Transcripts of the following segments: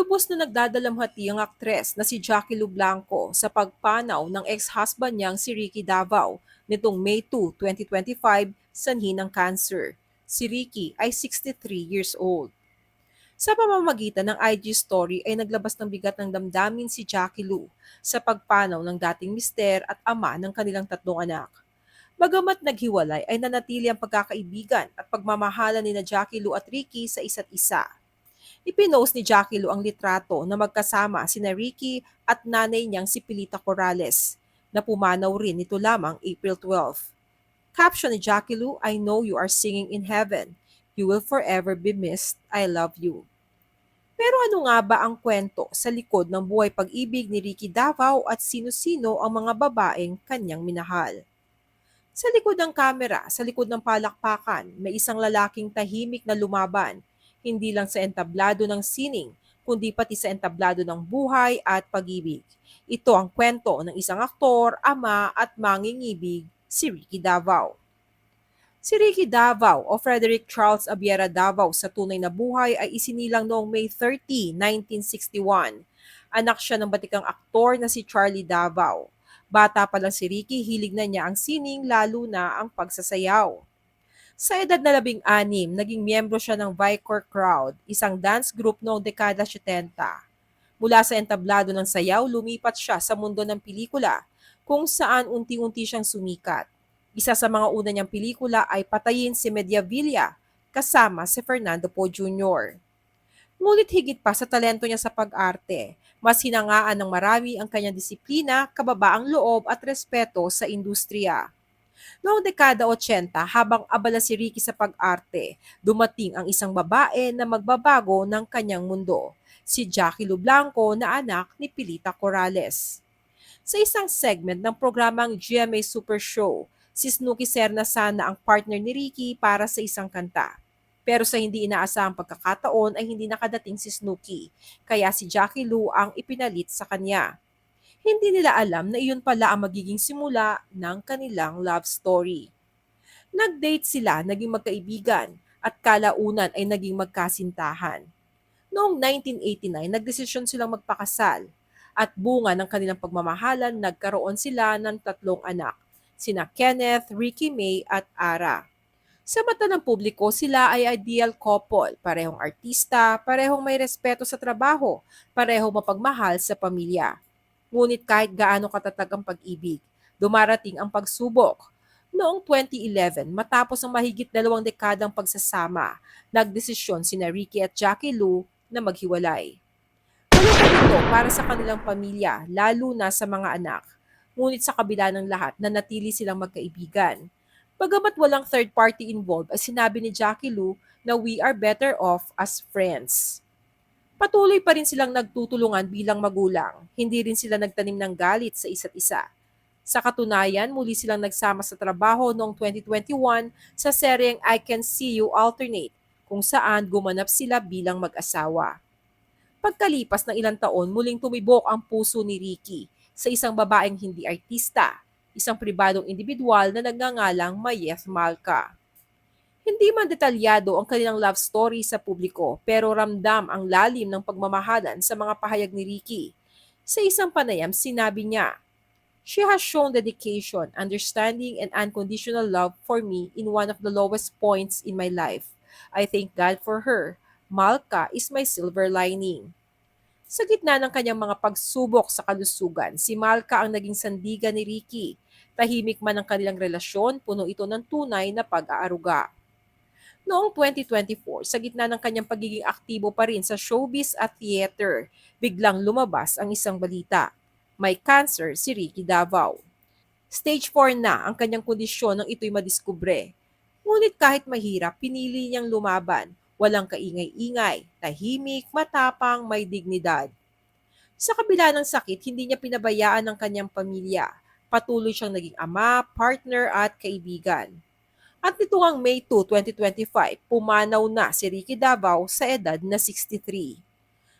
Lubos na nagdadalamhati ang aktres na si Jackie Lu Blanco sa pagpanaw ng ex-husband niyang si Ricky Davao nitong May 2, 2025 sanhi ng cancer. Si Ricky ay 63 years old. Sa pamamagitan ng IG story ay naglabas ng bigat ng damdamin si Jackie Lu sa pagpanaw ng dating mister at ama ng kanilang tatlong anak. Bagamat naghiwalay ay nanatili ang pagkakaibigan at pagmamahalan ni na Jackie Lu at Ricky sa isa't isa. Ipinost ni Jackie Lu ang litrato na magkasama sina Ricky at nanay niyang si Pilita Corrales na pumanaw rin nito lamang April 12. Caption ni Jackie Lu, I know you are singing in heaven. You will forever be missed. I love you. Pero ano nga ba ang kwento sa likod ng buhay pag-ibig ni Ricky Davao at sino-sino ang mga babaeng kanyang minahal? Sa likod ng kamera, sa likod ng palakpakan, may isang lalaking tahimik na lumaban, hindi lang sa entablado ng sining, kundi pati sa entablado ng buhay at pag-ibig. Ito ang kwento ng isang aktor, ama at mangingibig, si Ricky Davao. Si Ricky Davao o Frederick Charles Abiera Davao sa tunay na buhay ay isinilang noong May 30, 1961. Anak siya ng batikang aktor na si Charlie Davao. Bata pa lang si Ricky, hilig na niya ang sining lalo na ang pagsasayaw. Sa edad na labing anim, naging miyembro siya ng Vicor Crowd, isang dance group noong dekada 70. Mula sa entablado ng sayaw, lumipat siya sa mundo ng pelikula, kung saan unti-unti siyang sumikat. Isa sa mga una niyang pelikula ay Patayin si Mediavilla, kasama si Fernando Po Jr. Ngunit higit pa sa talento niya sa pag-arte, mas hinangaan ng marami ang kanyang disiplina, kababaang loob at respeto sa industriya. Noong dekada 80, habang abala si Ricky sa pag-arte, dumating ang isang babae na magbabago ng kanyang mundo, si Jackie Lu Blanco na anak ni Pilita Corrales. Sa isang segment ng programang GMA Super Show, si Snooki Serna sana ang partner ni Ricky para sa isang kanta. Pero sa hindi inaasahang pagkakataon ay hindi nakadating si Snooki, kaya si Jackie Lu ang ipinalit sa kanya. Hindi nila alam na iyon pala ang magiging simula ng kanilang love story. Nag-date sila, naging magkaibigan, at kalaunan ay naging magkasintahan. Noong 1989, nagdesisyon silang magpakasal at bunga ng kanilang pagmamahalan, nagkaroon sila ng tatlong anak, sina Kenneth, Ricky May at Ara. Sa mata ng publiko, sila ay ideal couple, parehong artista, parehong may respeto sa trabaho, parehong mapagmahal sa pamilya. Ngunit kahit gaano katatag ang pag-ibig, dumarating ang pagsubok. Noong 2011, matapos ang mahigit dalawang dekadang pagsasama, nagdesisyon sina Ricky at Jackie Lou na maghiwalay. Malungkot ito para sa kanilang pamilya, lalo na sa mga anak. Ngunit sa kabila ng lahat, nanatili silang magkaibigan. Bagamat walang third party involved, ay sinabi ni Jackie Lou na we are better off as friends. Patuloy pa rin silang nagtutulungan bilang magulang. Hindi rin sila nagtanim ng galit sa isa't isa. Sa katunayan, muli silang nagsama sa trabaho noong 2021 sa seryeng I Can See You Alternate, kung saan gumanap sila bilang mag-asawa. Pagkalipas ng ilang taon, muling tumibok ang puso ni Ricky sa isang babaeng hindi artista, isang pribadong individual na nagngangalang Mayeth Malka. Hindi man detalyado ang kanilang love story sa publiko pero ramdam ang lalim ng pagmamahalan sa mga pahayag ni Ricky. Sa isang panayam, sinabi niya, She has shown dedication, understanding, and unconditional love for me in one of the lowest points in my life. I thank God for her. Malka is my silver lining. Sa gitna ng kanyang mga pagsubok sa kalusugan, si Malka ang naging sandigan ni Ricky. Tahimik man ang kanilang relasyon, puno ito ng tunay na pag-aaruga. Noong 2024, sa gitna ng kanyang pagiging aktibo pa rin sa showbiz at theater, biglang lumabas ang isang balita. May cancer si Ricky Davao. Stage 4 na ang kanyang kondisyon nang ito'y madiskubre. Ngunit kahit mahirap, pinili niyang lumaban. Walang kaingay-ingay, tahimik, matapang, may dignidad. Sa kabila ng sakit, hindi niya pinabayaan ang kanyang pamilya. Patuloy siyang naging ama, partner at kaibigan. At nito ngang May 2, 2025, pumanaw na si Ricky Davao sa edad na 63.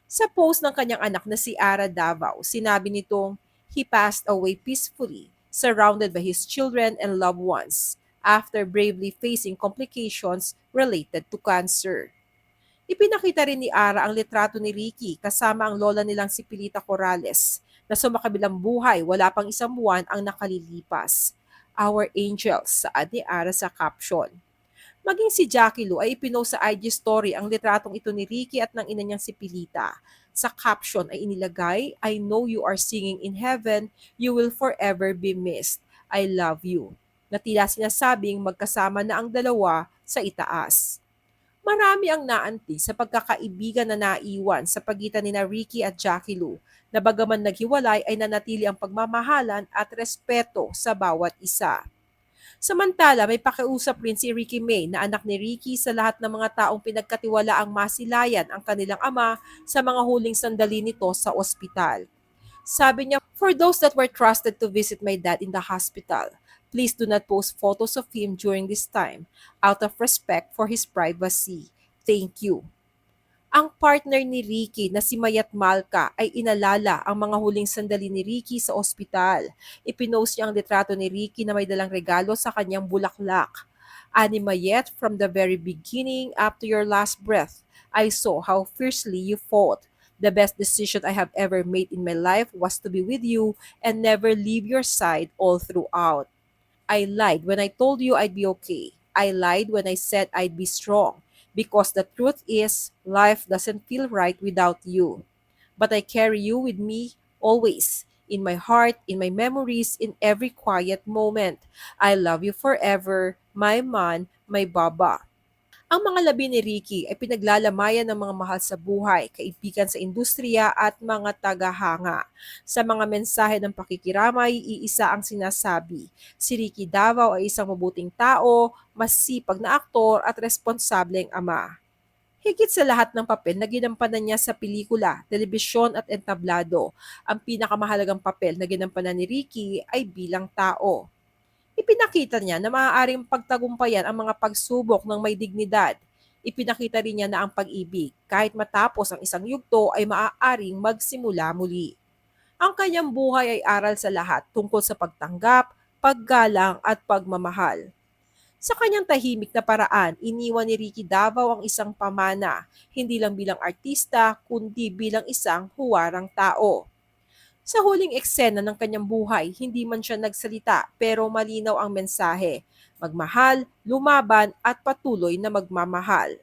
Sa post ng kanyang anak na si Ara Davao, sinabi nitong, He passed away peacefully, surrounded by his children and loved ones, after bravely facing complications related to cancer. Ipinakita rin ni Ara ang litrato ni Ricky kasama ang lola nilang si Pilita Corrales na sumakabilang buhay wala pang isang buwan ang nakalilipas. Our Angels, saad ni Ara sa caption. Maging si Jackie Lou ay ipinost sa IG story ang litratong ito ni Ricky at ng ina niyang si Pilita. Sa caption ay inilagay, I know you are singing in heaven, you will forever be missed. I love you. Na tila sinasabing magkasama na ang dalawa sa itaas. Marami ang naanti sa pagkakaibigan na naiwan sa pagitan ni na Ricky at Jackie Lou na bagaman naghiwalay ay nanatili ang pagmamahalan at respeto sa bawat isa. Samantala, may pakiusap rin si Ricky May na anak ni Ricky sa lahat ng mga taong pinagkatiwala ang masilayan ang kanilang ama sa mga huling sandali nito sa ospital. Sabi niya, For those that were trusted to visit my dad in the hospital, please do not post photos of him during this time out of respect for his privacy. Thank you. Ang partner ni Ricky na si Mayat Malka ay inalala ang mga huling sandali ni Ricky sa ospital. Ipinost niya ang litrato ni Ricky na may dalang regalo sa kanyang bulaklak. Ani Mayet, from the very beginning up to your last breath, I saw how fiercely you fought. The best decision I have ever made in my life was to be with you and never leave your side all throughout. I lied when I told you I'd be okay. I lied when I said I'd be strong. Because the truth is, life doesn't feel right without you. But I carry you with me always, in my heart, in my memories, in every quiet moment. I love you forever, my man, my baba. Ang mga labi ni Ricky ay pinaglalamayan ng mga mahal sa buhay, kaibigan sa industriya at mga tagahanga. Sa mga mensahe ng pakikiramay, iisa ang sinasabi. Si Ricky Davao ay isang mabuting tao, masipag na aktor at responsableng ama. Higit sa lahat ng papel na ginampanan niya sa pelikula, telebisyon at entablado, ang pinakamahalagang papel na ginampanan ni Ricky ay bilang tao. Ipinakita niya na maaaring pagtagumpayan ang mga pagsubok ng may dignidad. Ipinakita rin niya na ang pag-ibig, kahit matapos ang isang yugto, ay maaaring magsimula muli. Ang kanyang buhay ay aral sa lahat tungkol sa pagtanggap, paggalang at pagmamahal. Sa kanyang tahimik na paraan, iniwan ni Ricky Davao ang isang pamana, hindi lang bilang artista, kundi bilang isang huwarang tao. Sa huling eksena ng kanyang buhay, hindi man siya nagsalita pero malinaw ang mensahe. Magmahal, lumaban at patuloy na magmamahal.